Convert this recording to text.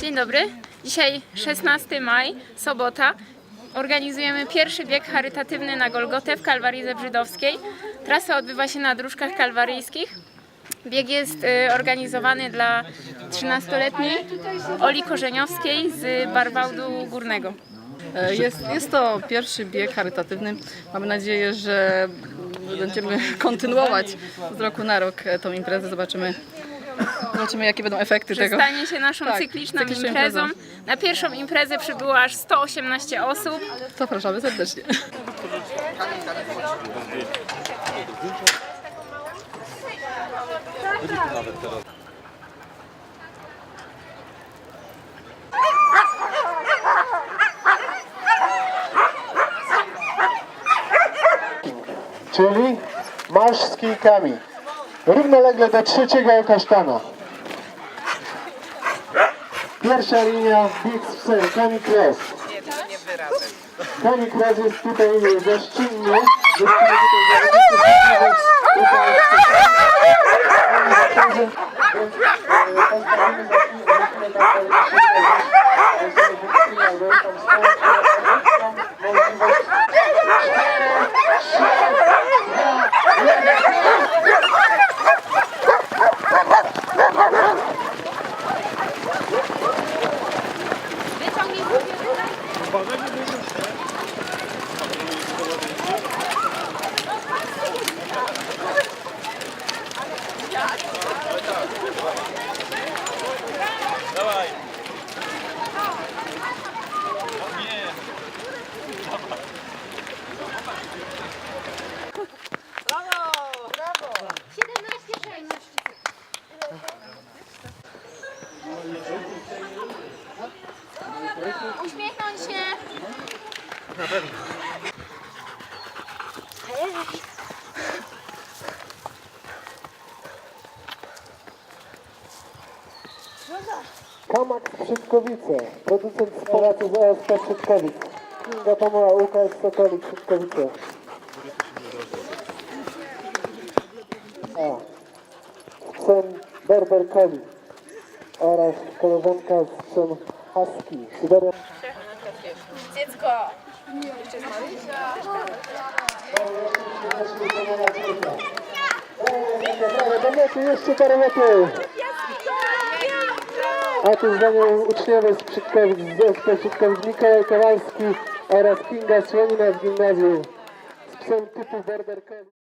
Dzień dobry. Dzisiaj 16 maj, sobota. Organizujemy pierwszy bieg charytatywny na Golgotę w Kalwarii Zebrzydowskiej. Trasa odbywa się na dróżkach kalwaryjskich. Bieg jest y, organizowany dla 13-letniej Oli Korzeniowskiej z Barwałdu Górnego. E, Jest, jest to pierwszy bieg charytatywny. Mamy nadzieję, że będziemy kontynuować z roku na rok e, tą imprezę. Zobaczymy, zobaczymy jakie będą efekty Że tego. stanie się naszą Tak, cykliczną cykliczną imprezą. imprezą. Na pierwszą imprezę przybyło aż 118 osób. Zapraszamy serdecznie. czyli kijkami. Równolegle do trzeciego kasztana. Pierwsza linia, z psem, Kamik Cross. Kamik Cross jest tutaj gościnny. Tutaj Uśmiechnąć się. Kamak Krzytkowice, producent z OSP Krzytkowic. Kinga Tomola, Łukasz Sokolik, Krzytkowice. A. Psem Berber Koli oraz koleżanka z psem Husky. Syberia. Dziecko. Mety, jeszcze parę metrów. A tu zdanie uczniowie z Krzytkowic, z Mikołaj Kowalski oraz Kinga Słonina z gimnazjum z psem typu Koli.